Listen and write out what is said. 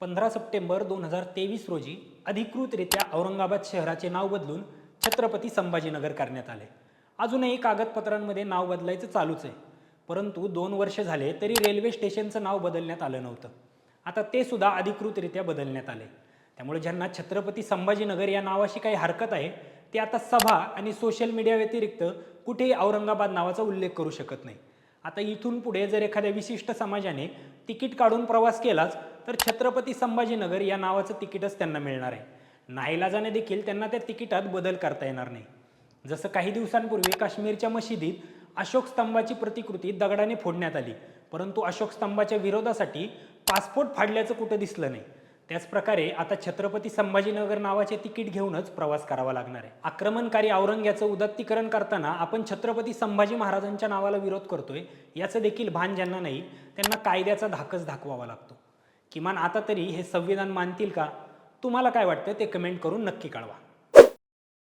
पंधरा सप्टेंबर दोन हजार तेवीस रोजी अधिकृतरित्या औरंगाबाद शहराचे नाव बदलून छत्रपती संभाजीनगर करण्यात आले. अजूनही कागदपत्रांमध्ये नाव बदलायचं चालूच आहे. परंतु दोन वर्ष झाले तरी रेल्वे स्टेशनचं नाव बदलण्यात आलं नव्हतं. आता ते सुद्धा अधिकृतरित्या बदलण्यात आले. त्यामुळे ज्यांना छत्रपती संभाजीनगर या नावाशी काही हरकत आहे ते आता सभा आणि सोशल मीडिया व्यतिरिक्त कुठेही औरंगाबाद नावाचा उल्लेख करू शकत नाही. आता इथून पुढे जर एखाद्या विशिष्ट समाजाने तिकीट काढून प्रवास केलाच तर छत्रपती संभाजीनगर या नावाचं तिकीटच त्यांना मिळणार आहे. नाईलाजाने देखील त्यांना त्या तिकिटात बदल करता येणार नाही. जसं काही दिवसांपूर्वी काश्मीरच्या मशिदीत अशोक स्तंभाची प्रतिकृती दगडाने फोडण्यात आली. परंतु अशोक स्तंभाच्या विरोधासाठी पासपोर्ट फाडल्याचं कुठं दिसलं नाही. त्याचप्रकारे आता छत्रपती संभाजीनगर नावाचे तिकीट घेऊनच प्रवास करावा लागणार आहे. आक्रमणकारी औरंग्याचं उदात्तीकरण करताना आपण छत्रपती संभाजी महाराजांच्या नावाला विरोध करतोय याचं देखील भान ज्यांना नाही त्यांना कायद्याचा धाकच दाखवावा लागतो. किमान आता तरी हे संविधान मानतील का? तुम्हाला काय वाटतं? ते कमेंट करून नक्की कळवा.